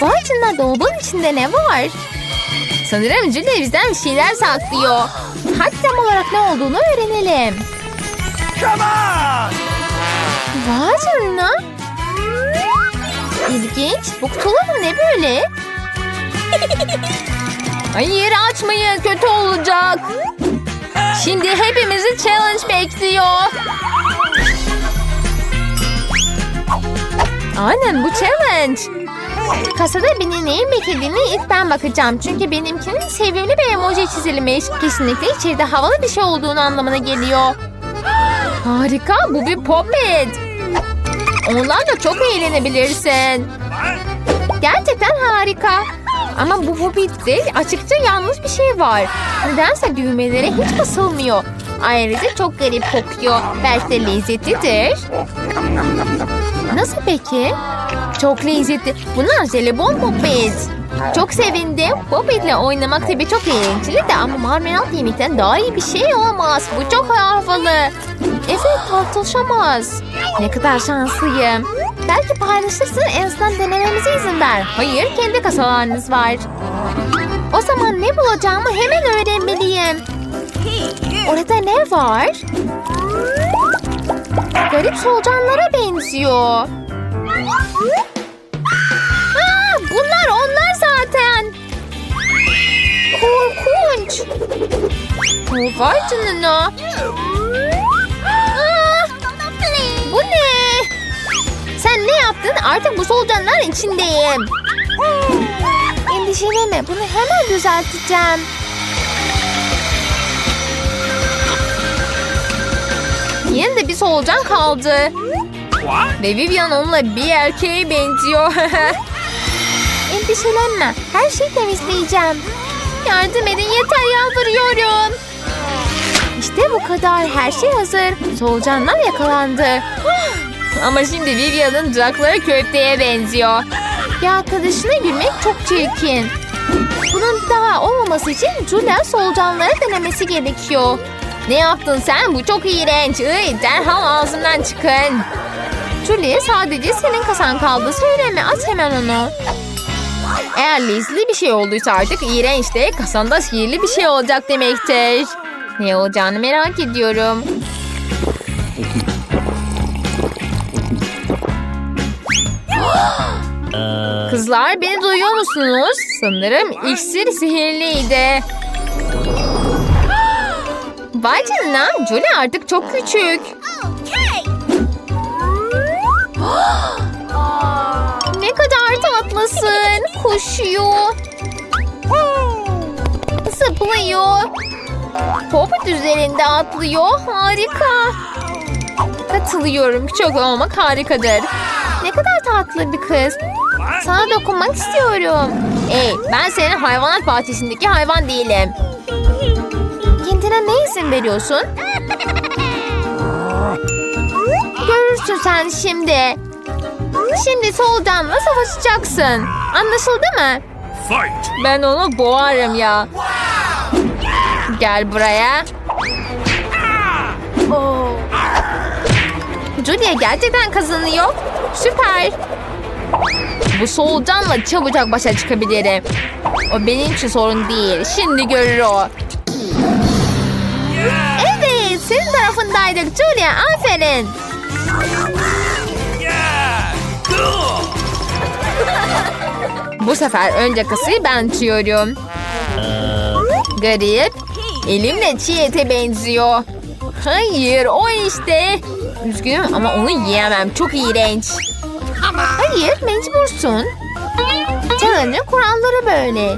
Vay canına dolabın içinde ne var? Sanırım Julia bizden bir şeyler saklıyor. Hadi tam olarak ne olduğunu öğrenelim. Come on! Vay canına. İlginç. Bu kutular ne böyle? Hayır açmayın kötü olacak. Şimdi hepimizi challenge bekliyor. Aynen bu challenge. Kasada beni neyin beklediğini ilk ben bakacağım. Çünkü benimkinin sevimli bir emoji çizilmiş. Kesinlikle içeride havalı bir şey olduğunu anlamına geliyor. Harika bu bir popet. Onlarla çok eğlenebilirsin. Gerçekten harika. Ama bu popette açıkça yanlış bir şey var. Nedense düğmelere hiç basılmıyor. Ayrıca çok garip kokuyor. Belki de lezzetlidir. Nasıl peki? Çok lezzetli. Bunlar jelibon popet. Çok sevindim. Popetle oynamak tabii çok eğlenceli de ama marmelat yemekten daha iyi bir şey olamaz. Bu çok havalı. Evet tartışamaz. Ne kadar şanslıyım. Belki paylaşırsın en azından denememize izin ver. Hayır kendi kasalarınız var. O zaman ne bulacağımı hemen öğrenmeliyim. Orada ne var? Garip solucanlara benziyor. Aa, bunlar onlar zaten. Korkunç. Vay canına. Aa, bu ne? Sen ne yaptın? Artık bu solucanlar içindeyim. Endişelenme. Bunu hemen düzelteceğim. Yine de bir solucan kaldı. What? Ve Vivian onunla bir erkeğe benziyor. Endişelenme. Her şeyi temizleyeceğim. Yardım edin yeter yalvarıyorum. İşte bu kadar. Her şey hazır. Solucanlar yakalandı. Ama şimdi Vivian'ın dudakları köfteye benziyor. Ya arkadaşına gülmek çok çirkin. Bunun daha olmaması için Julia solucanları denemesi gerekiyor. Ne yaptın sen? Bu çok iğrenç. Iy, derhal ağzımdan çıkın. Julie sadece senin kasan kaldı. Söyleme at hemen onu. Eğer lezzetli bir şey olduysa artık iğrenç de kasanda sihirli bir şey olacak demektir. Ne olacağını merak ediyorum. Kızlar beni duyuyor musunuz? Sanırım iksir sihirliydi. Vay canına Julie artık çok küçük. Ne kadar tatlısın. Koşuyor. Zıplıyor. Popit üzerinde atlıyor. Harika. Katılıyorum. Küçük olmak harikadır. Ne kadar tatlı bir kız. Sana dokunmak istiyorum. Ey ben senin hayvanat bahçesindeki hayvan değilim. Kendine ne izin veriyorsun? Görürsün sen şimdi. Şimdi solucanla savaşacaksın. Anlaşıldı mı? Fight! Ben onu boğarım ya. Gel buraya. Julia gerçekten kazanıyor. Süper. Bu solucanla çabucak başa çıkabilirim. O benim için sorun değil. Şimdi görür o. tarafındaydık Julia. Aferin. Bu sefer önce kasayı ben açıyorum. Garip. Elimle çiğ ete benziyor. Hayır o işte. Üzgünüm ama onu yiyemem. Çok iğrenç. Hayır mecbursun. Challenge'ın kuralları böyle.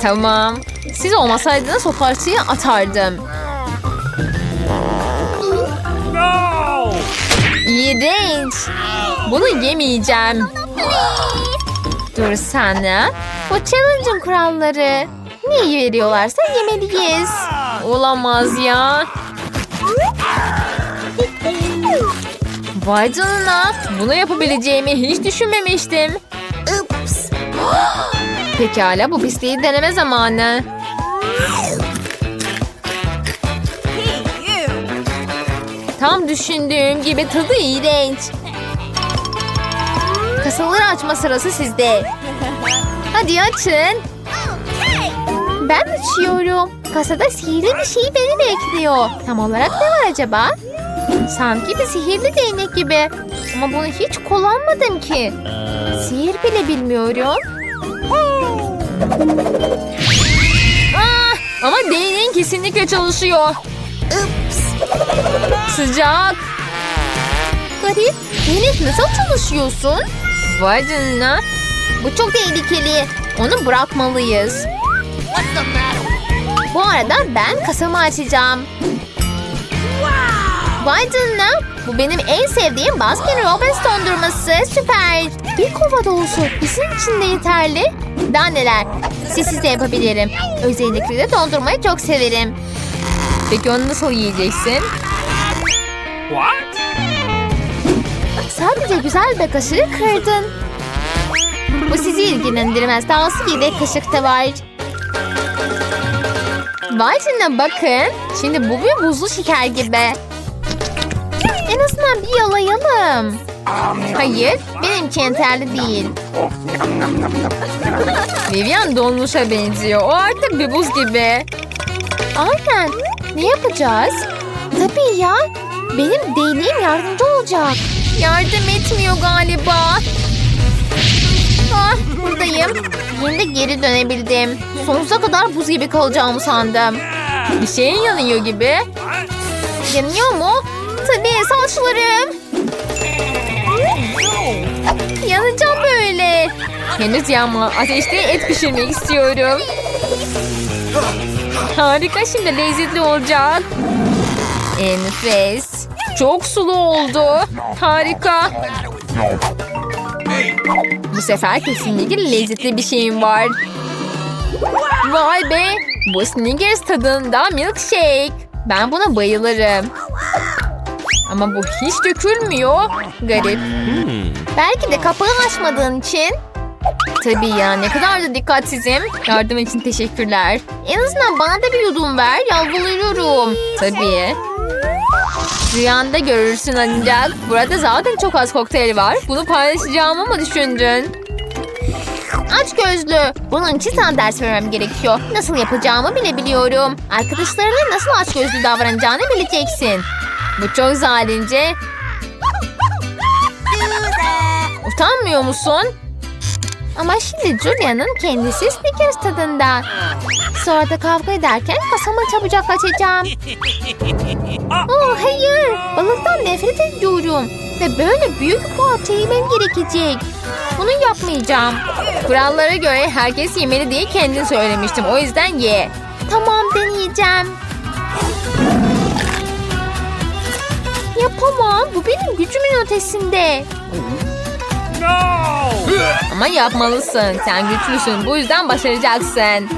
Tamam. Siz olmasaydınız o parçayı atardım. İğrenç. Bunu yemeyeceğim. Dur sana. Bu challenge'ın kuralları. Neyi veriyorlarsa yemeliyiz. Olamaz ya. Vay canına. Bunu yapabileceğimi hiç düşünmemiştim. Pekala bu pisliği deneme zamanı. Tam düşündüğüm gibi tadı iğrenç. Kasaları açma sırası sizde. Hadi açın. Ben açıyorum. Kasada sihirli bir şey beni bekliyor. Tam olarak ne var acaba? Sanki bir sihirli değnek gibi. Ama bunu hiç kullanmadım ki. Sihir bile bilmiyorum. Ah, ama değneğin kesinlikle çalışıyor. Sıcak. Garip. Değnek nasıl çalışıyorsun? Vay canına. Bu çok tehlikeli. Onu bırakmalıyız. Bu arada ben kasamı açacağım. Vay canına. Bu benim en sevdiğim Baskin Robbins dondurması. Süper. Bir kova dolusu bizim için de yeterli. Daha neler. Sessiz de yapabilirim. Özellikle de dondurmayı çok severim. Peki onu nasıl yiyeceksin? What? Sadece güzel bir kaşığı kırdın. Bu sizi ilgilendirmez. Dahası yedek kaşık da var. Vay canına bakın. Şimdi bu bir buzlu şeker gibi. En azından bir yalayalım. Hayır, benimki yeterli değil. Vivian donmuşa benziyor. O artık bir buz gibi. Aynen. Ne yapacağız? Tabii ya. Benim değneğim yardımcı olacak. Yardım etmiyor galiba. Ah buradayım. Yine geri dönebildim. Sonsuza kadar buz gibi kalacağımı sandım. Bir şeyin yanıyor gibi. Yanıyor mu? Tabii saçlarım. Yanacağım böyle. Henüz yanma. Ateşte et pişirmek istiyorum. Harika şimdi lezzetli olacak. Enfes. Çok sulu oldu. Harika. Bu sefer kesinlikle lezzetli bir şeyim var. Vay be. Bu Snickers tadında milkshake. Ben buna bayılırım. Ama bu hiç dökülmüyor. Garip. Belki de kapağı açmadığın için. Tabii ya ne kadar da dikkatsizim. Yardım için teşekkürler. En azından bana da bir yudum ver. Yalvarıyorum. Tabii. Rüyanda görürsün ancak. Burada zaten çok az kokteyl var. Bunu paylaşacağımı mı düşündün? Aç gözlü. Bunun için sana ders vermem gerekiyor. Nasıl yapacağımı bile biliyorum. Arkadaşlarına nasıl aç gözlü davranacağını bileceksin. Bu çok zalimce. Utanmıyor musun? Ama şimdi Julia'nın kendisi Snickers tadında. Sonra da kavga ederken kasamı çabucak açacağım. Oh hayır. Balıktan nefret ediyorum. Ve böyle büyük parça yemem gerekecek. Bunu yapmayacağım. Kurallara göre herkes yemeli diye kendin söylemiştim. O yüzden ye. Tamam deneyeceğim. Yapamam. Bu benim gücümün ötesinde. Ama yapmalısın. Sen güçlüsün. Bu yüzden başaracaksın.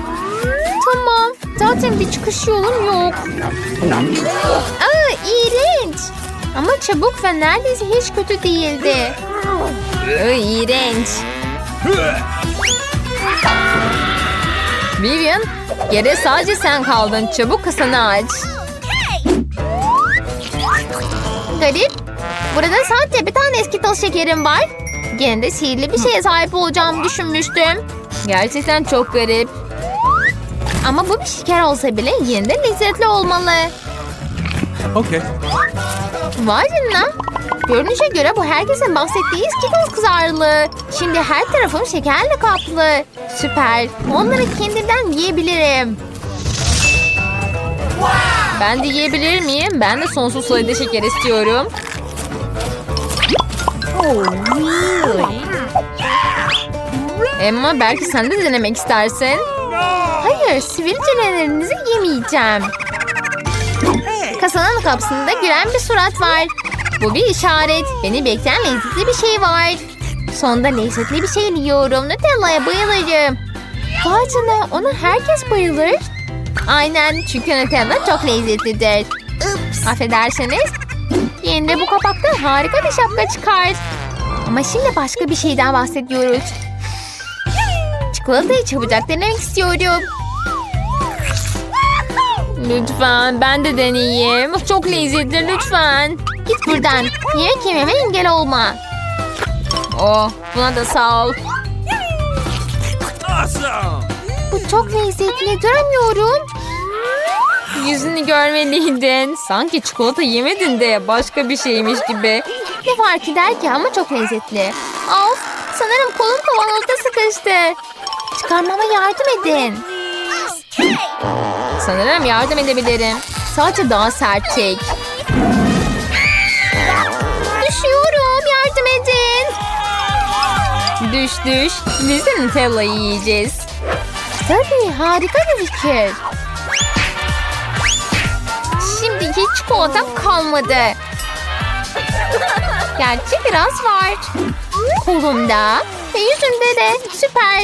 Tamam. Zaten bir çıkış yolum yok. Aa, iğrenç. Ama çabuk ve neredeyse hiç kötü değildi. Ay, iğrenç. Vivian, yere sadece sen kaldın. Çabuk kasanı aç. Garip. Burada sadece bir tane eski toz şekerim var. Gene de sihirli bir şeye sahip olacağımı düşünmüştüm. Gerçekten çok garip. Ama bu bir şeker olsa bile yine de lezzetli olmalı. Okay. Vay canına. Görünüşe göre bu herkesin bahsettiği Skittles kızarlı. Şimdi her tarafım şekerle kaplı. Süper. Onları kendimden yiyebilirim. Ben de yiyebilir miyim? Ben de sonsuz sayıda şeker istiyorum. Emma belki sen de denemek istersin. Hayır, sivilcelerinizi yemeyeceğim. Kasanın kapısında gülen bir surat var. Bu bir işaret. Beni bekleyen lezzetli bir şey var. Sonunda lezzetli bir şey yiyorum. Nutella'ya bayılırım. Vay canına ona herkes bayılır. Aynen çünkü Nutella çok lezzetlidir. Affedersiniz. Yine de bu kapaktan harika bir şapka çıkar. Ama şimdi başka bir şeyden bahsediyoruz. Çikolatayı çabucak denemek istiyorum. Lütfen ben de deneyeyim. Çok lezzetli lütfen. Git buradan. Yemek yememe engel olma. Oh, buna da sağ ol. Bu çok lezzetli. Duramıyorum. Yüzünü görmeliydin. Sanki çikolata yemedin de başka bir şeymiş gibi. Ne fark eder ki ama çok lezzetli. Of sanırım kolum kavanozda sıkıştı. Çıkarmama yardım edin. Sanırım yardım edebilirim. Sadece daha sert çek. Düşüyorum yardım edin. Düş düş. Biz de Nutella'yı yiyeceğiz. Tabii harika bir fikir. Hiç çikolatam kalmadı. Gerçi biraz var. Kolumda ve yüzümde de süper.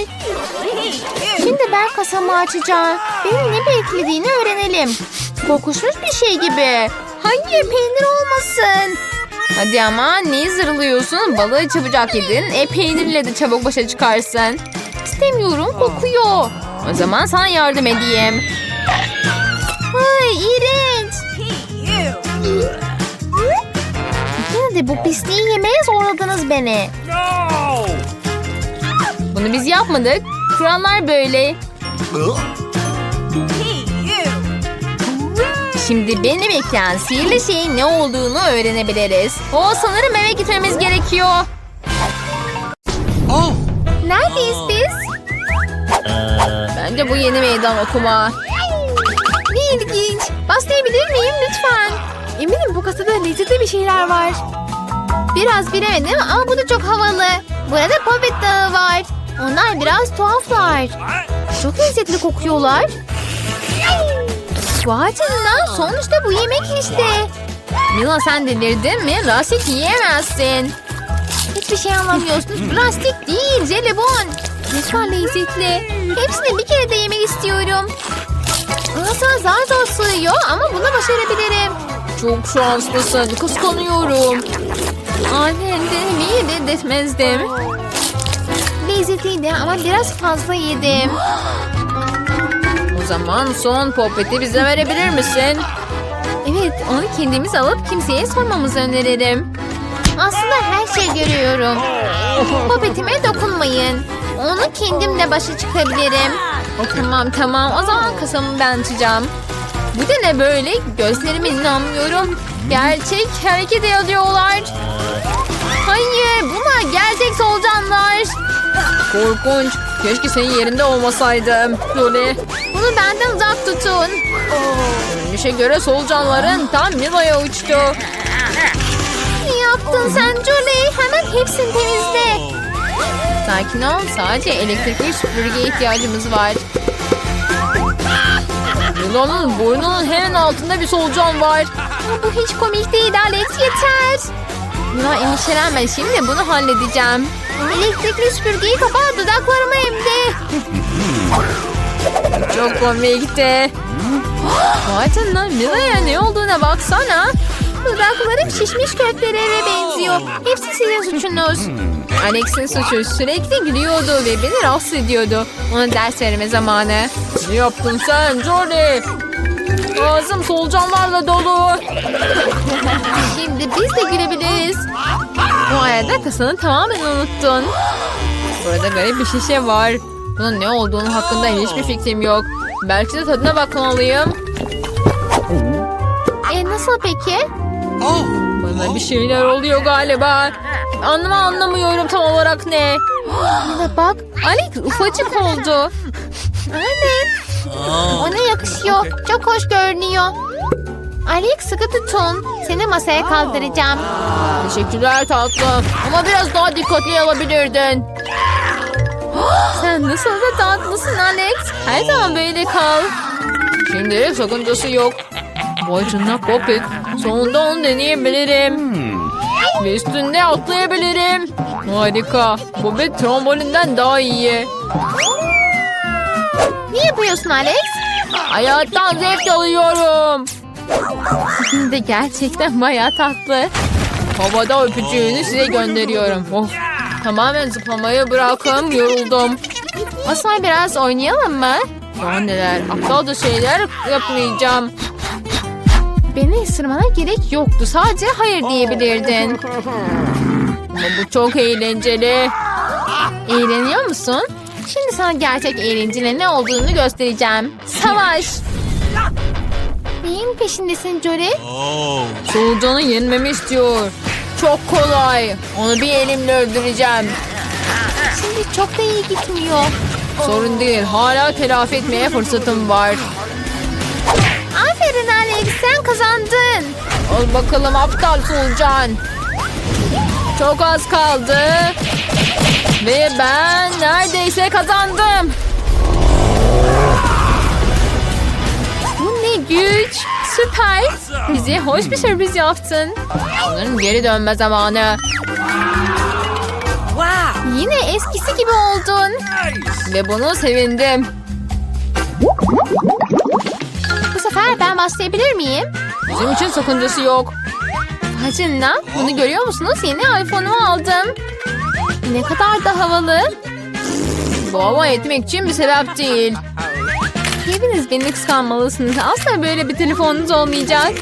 Şimdi ben kasamı açacağım. Benim ne beklediğini öğrenelim. Kokuşmuş bir şey gibi. Hayır peynir olmasın. Hadi ama niye zırlıyorsun? Balığı çabucak yedin. E peynirle de çabuk başa çıkarsın. İstemiyorum kokuyor. O zaman sana yardım edeyim. Ay iğrenç. De bu pisliği yemeye zorladınız beni. No. Bunu biz yapmadık. Kurallar böyle. Şimdi beni bekleyen sihirli şeyin ne olduğunu öğrenebiliriz. O sanırım eve gitmemiz gerekiyor. Oh. Neredeyiz biz? Bence bu yeni meydan okuma. Ne ilginç. Baslayabilir miyim lütfen? Eminim bu kasada lezzetli bir şeyler var. Biraz bilemedim ama bu da çok havalı. Burada Puppet Dağı var. Onlar biraz tuhaflar. Çok lezzetli kokuyorlar. Vay canına sonuçta bu yemek işte. Mila sen delirdin mi? Lastik yiyemezsin. Hiçbir şey anlamıyorsunuz. Plastik değil jelibon. Lütfen lezzetli. Hepsini bir kere de yemek istiyorum. Ağzına zar zor sığıyor ama bunu başarabilirim. Çok şanslısın. Kıskanıyorum. Annen denemeyi reddetmezdim. Lezzetliydi ama biraz fazla yedim. O zaman son popeti bize verebilir misin? Evet, onu kendimiz alıp kimseye sormamızı öneririm. Aslında her şey görüyorum. Popetime dokunmayın. Onu kendimle başa çıkabilirim. Tamam tamam, o zaman kasamı ben açacağım. Bu da ne böyle? Gözlerime inanmıyorum. Gerçek hareket ediyorlar. Hayır, bunlar gerçek solucanlar. Korkunç. Keşke senin yerinde olmasaydım. Jolie. Bunu benden uzak tutun. Görünüşe göre solucanların tam Mila'ya uçtu. Ne yaptın sen Jolie? Hemen hepsini temizle. Sakin ol. Sadece elektrikli süpürgeye ihtiyacımız var. Mila'nın burnunun hemen altında bir solucan var. Ama bu hiç komik değil Alex. Yeter. Mila endişelenme. Şimdi bunu halledeceğim. Elektrikli süpürgeyi kapat dudaklarıma emdi. Çok komikti. Vay canına Mila'ya ne olduğuna baksana. Dudaklarım şişmiş köklere benziyor. Hepsi sizin suçunuz. Alex'in suçu sürekli gülüyordu ve beni rahatsız ediyordu. Ona ders verme zamanı. Ne yaptın sen Jolie? Ağzım solucanlarla dolu. Şimdi biz de gülebiliriz. Bu arada kasanı tamamen unuttun. Burada garip bir şişe var. Bunun ne olduğunu hakkında hiçbir fikrim yok. Belki de tadına bakmalıyım. E nasıl peki? Oh. Bana bir şeyler oluyor galiba. Anlama anlamıyorum tam olarak ne. Bak Alex ufacık oldu. Aynen. Ona yakışıyor. Çok hoş görünüyor. Alex sıkı tutun. Seni masaya kaldıracağım. Teşekkürler tatlım. Ama biraz daha dikkatli alabilirdin. Sen nasıl da tatlısın Alex. Her zaman böyle kal. Şimdilik sakıncası yok. Vay canına Poppet. Sonunda onu deneyebilirim. Ve üstünde atlayabilirim. Harika. Poppet trombolinden daha iyi. Ne yapıyorsun Alex? Hayattan zevk alıyorum. Şimdi de gerçekten bayağı tatlı. Havada öpücüğünü size gönderiyorum. Of. Tamamen zıplamayı bırakın. Yoruldum. Asay biraz oynayalım mı? Daha neler. Aptalca şeyler yapmayacağım. Beni ısırmana gerek yoktu. Sadece hayır diyebilirdin. Bu çok eğlenceli. Eğleniyor musun? Şimdi sana gerçek eğlencenin ne olduğunu göstereceğim. Savaş. Neyin peşindesin Jory? Solucanı yenmemi istiyor. Çok kolay. Onu bir elimle öldüreceğim. Şimdi çok da iyi gitmiyor. Sorun değil. Hala telafi etmeye fırsatım var. Kazandın. Al bakalım aptal solucan. Çok az kaldı. Ve ben neredeyse kazandım. Bu ne güç. Süper. Bize hoş bir sürpriz yaptın. Sanırım geri dönme zamanı. Yine eskisi gibi oldun. Ve bunu sevindim. Sefer ben başlayabilir miyim? Bizim için sakıncası yok. Hacınla bunu görüyor musunuz? Yeni iPhone'umu aldım. Ne kadar da havalı. Bu hava etmek için bir sebep değil. Hepiniz beni kıskanmalısınız. Asla böyle bir telefonunuz olmayacak.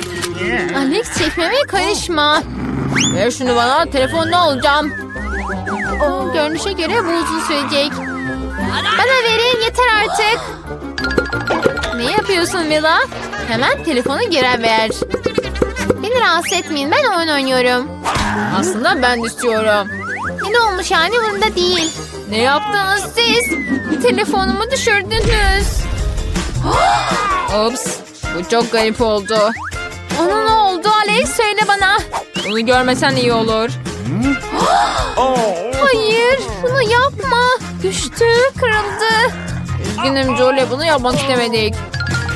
Alex çekmemeye karışma. Ver şunu bana. Telefonunu alacağım. Görünüşe göre bu uzun sürecek. Bana verin yeter artık. Ne yapıyorsun Villa? Hemen telefonu geri ver. Beni rahatsız etmeyin ben oyun oynuyorum. Aslında ben istiyorum. Ne olmuş yani bunda değil. Ne yaptınız siz? Telefonumu düşürdünüz. Ops bu çok garip oldu. Ona ne oldu Alex söyle bana. Bunu görmesen iyi olur. Hayır bunu yapma. Düştü kırıldı. Üzgünüm Jolie bunu yapmak istemedik.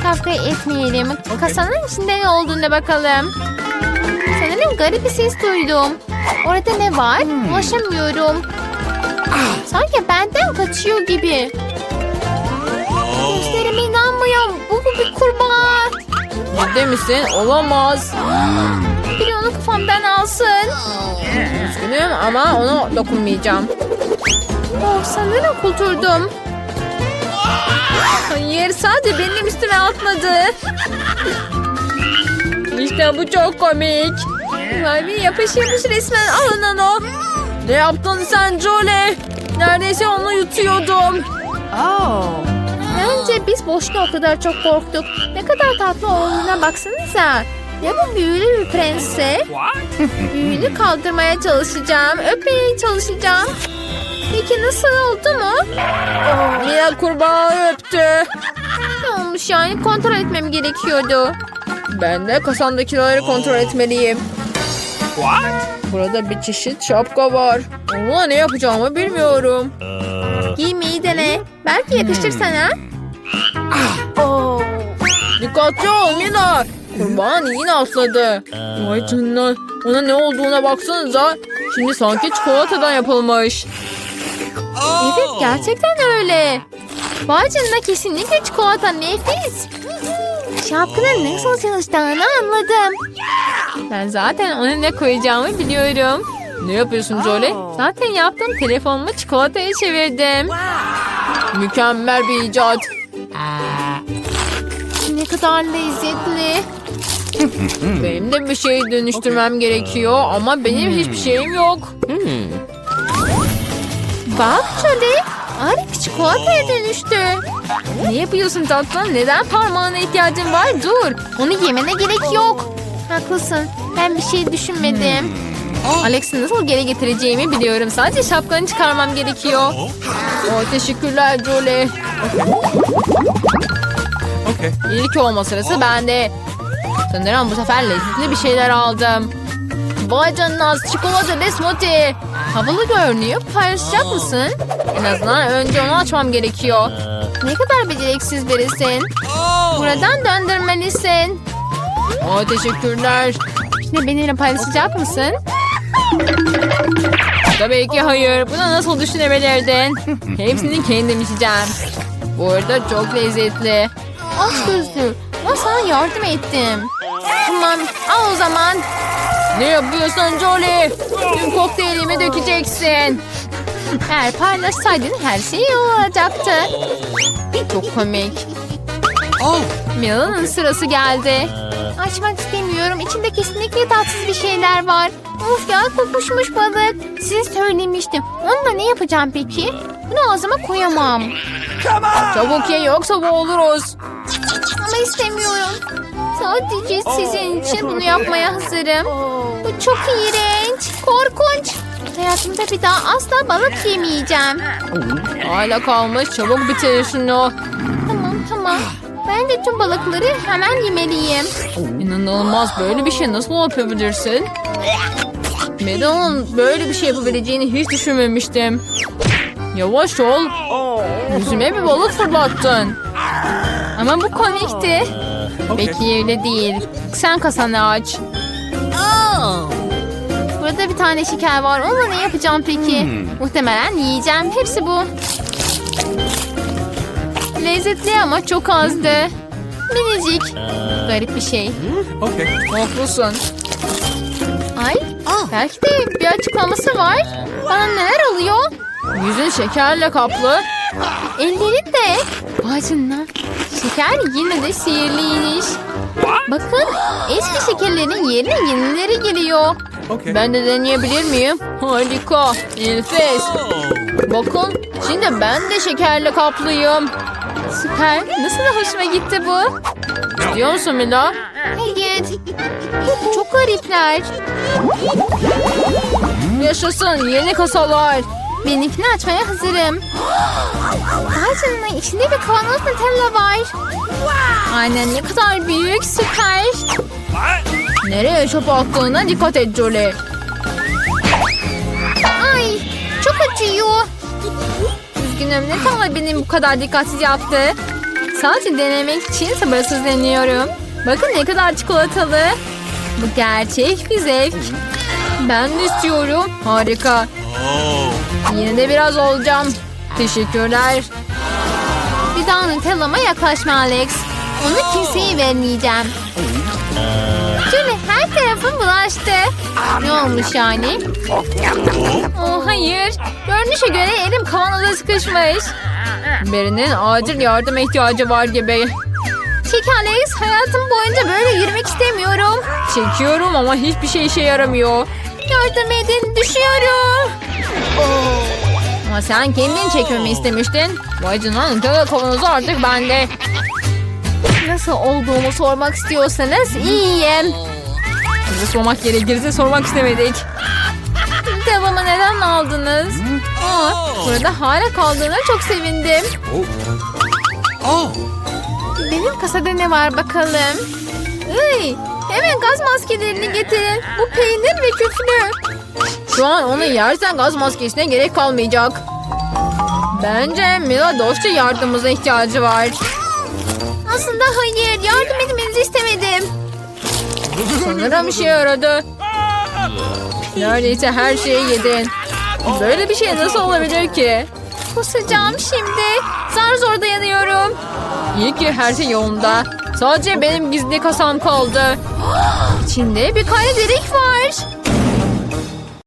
Kavga etmeyelim. Kasanın içinde ne olduğuna bakalım. Sanırım garip bir ses duydum. Orada ne var? Ulaşamıyorum. Sanki benden kaçıyor gibi. Gözlerime inanmıyorum. Bu bir kurbağa. Ciddi misin? Olamaz. Biri onu kafamdan alsın. Üzgünüm ama ona dokunmayacağım. Oh, sanırım kurtuldum. Hayır sadece benim üstüme atmadı. İşte bu çok komik. Vay bir yapış yapış resmen alın onu. Ne yaptın sen Jolie? Neredeyse onu yutuyordum. Bence biz boşuna o kadar çok korktuk. Ne kadar tatlı olduğuna baksanıza. Ya bu büyülü bir prensse? What? Büyünü kaldırmaya çalışacağım. Öpmeye çalışacağım. Peki nasıl oldu mu? Mia kurbağa öptü. Ne olmuş yani? Kontrol etmem gerekiyordu. Ben de kasandakileri kontrol etmeliyim. What? Burada bir çeşit şapka var. Onunla ne yapacağımı bilmiyorum. Giymeyi dene. Belki yakışır sana. Dikkatli ol Mina. Kurban yine asladı. Vay canına. Ona ne olduğuna baksanıza. Şimdi sanki çikolatadan yapılmış. Evet gerçekten öyle. Vay canına kesinlikle çikolata nefis. Şapkanın nasıl çalıştığını anladım. Ben zaten ona ne koyacağımı biliyorum. Ne yapıyorsun Jolie? Zaten yaptım telefonumu çikolataya çevirdim. Mükemmel bir icat. Ne kadar lezzetli. benim de bir şey dönüştürmem gerekiyor ama benim hiçbir şeyim yok. Bak Jolie. Alex çikolataya dönüştü. Ne yapıyorsun tatlım? Neden parmağına ihtiyacın var? Dur. Onu yemene gerek yok. Haklısın. Ben bir şey düşünmedim. Alex'i nasıl geri getireceğimi biliyorum. Sadece şapkanı çıkarmam gerekiyor. Oh, teşekkürler Jolie. Okay. İlk olma sırası bende. Sanırım bu sefer lezzetli bir şeyler aldım. Vay canına çikolata smoothie. Havalı görünüyor. Paylaşacak mısın? En azından önce onu açmam gerekiyor. Ne kadar beceriksiz birisin. Buradan döndürmelisin. Aa, teşekkürler. Şimdi benimle paylaşacak mısın? Tabii ki hayır. Buna nasıl düşünebilirdin? Hepsini kendim içeceğim. Bu arada çok lezzetli. Aç gözlü. Ben sana yardım ettim. Tamam al o zaman. Ne yapıyorsun Jolie? Tüm kokteylimi dökeceksin. Eğer paylaşsaydın her şey iyi olacaktı. Çok komik. Mila'nın sırası geldi. Açmak istemiyorum. İçinde kesinlikle tatsız bir şeyler var. Of ya kokuşmuş balık. Size söylemiştim. Onunla ne yapacağım peki? Bunu ağzıma koyamam. Çabuk ye yoksa boğuluruz. Ama istemiyorum. Sadece sizin için bunu yapmaya hazırım. Bu çok iğrenç. Korkunç. Hayatımda bir daha asla balık yemeyeceğim. Hala kalmış çabuk bitir şunu. Tamam tamam. Ben de tüm balıkları hemen yemeliyim. İnanılmaz böyle bir şey nasıl yapabilirsin? Medan'ın böyle bir şey yapabileceğini hiç düşünmemiştim. Yavaş ol. Yüzüme bir balık fırlattın. Ama bu komikti. Okay. Peki öyle değil. Sen kasanı aç. Burada bir tane şeker var. Onunla ne yapacağım peki? Muhtemelen yiyeceğim. Hepsi bu. Lezzetli ama çok azdı. Minicik. Garip bir şey. Okay. Haklısın. Ay. Belki de bir açıklaması var. Bana neler oluyor? Yüzün şekerle kaplı. Ellerin de. Vay canına. Şeker yine de sihirliymiş. Bakın eski şekerlerin yerine yenileri geliyor. Okay. Ben de deneyebilir miyim? Harika. Enfes. Bakın şimdi ben de şekerle kaplıyım. Süper. Nasıl da hoşuma gitti bu. Diyor musun Mila? Hayır. Çok garipler. Yaşasın yeni kasalar. Benimkini açmaya hazırım. Vay canına içinde bir kavanoz Nutella var. Aynen ne kadar büyük süper. Nereye çöp attığına dikkat et Jolie. Ay çok acıyor. Üzgünüm ne tam benim bu kadar dikkatsiz yaptı. Sadece denemek için sabırsızlanıyorum. Bakın ne kadar çikolatalı. Bu gerçek bir zevk. Ben de istiyorum. Harika. Yine de biraz olacağım. Teşekkürler. Bir daha Nutella'ma yaklaşma Alex. Onu kimseye vermeyeceğim. Şöyle her tarafım bulaştı. Ne olmuş yani? Oh hayır. Görünüşe göre elim kavanoza sıkışmış. Birinin acil yardıma ihtiyacı var gibi. Çek Alex hayatım boyunca böyle yürümek istemiyorum. Çekiyorum ama hiçbir şey işe yaramıyor. Yardım edin düşüyorum. Ama sen kendin çekmemi istemiştin. Vay canına Nutella kavanozu artık bende. Nasıl olduğumu sormak istiyorsanız iyiyim. Size sormak gerekirse sormak istemedik. Devamı neden aldınız? Aa, burada hala kaldığına çok sevindim. Benim kasada ne var bakalım? Iy, hemen gaz maskelerini getirin. Bu peynir ve küflü. Şu an onu yersen gaz maskesine gerek kalmayacak. Bence Mila dostça yardımımıza ihtiyacı var. Aslında hayır, yardım etmenizi istemedim. Sanırım işe yaradı. Neredeyse her şeyi yedin. Böyle bir şey nasıl olabilir ki? Kusacağım şimdi. Zar zor dayanıyorum. İyi ki her şey yolunda. Sadece benim gizli kasam kaldı. İçinde bir kare delik var.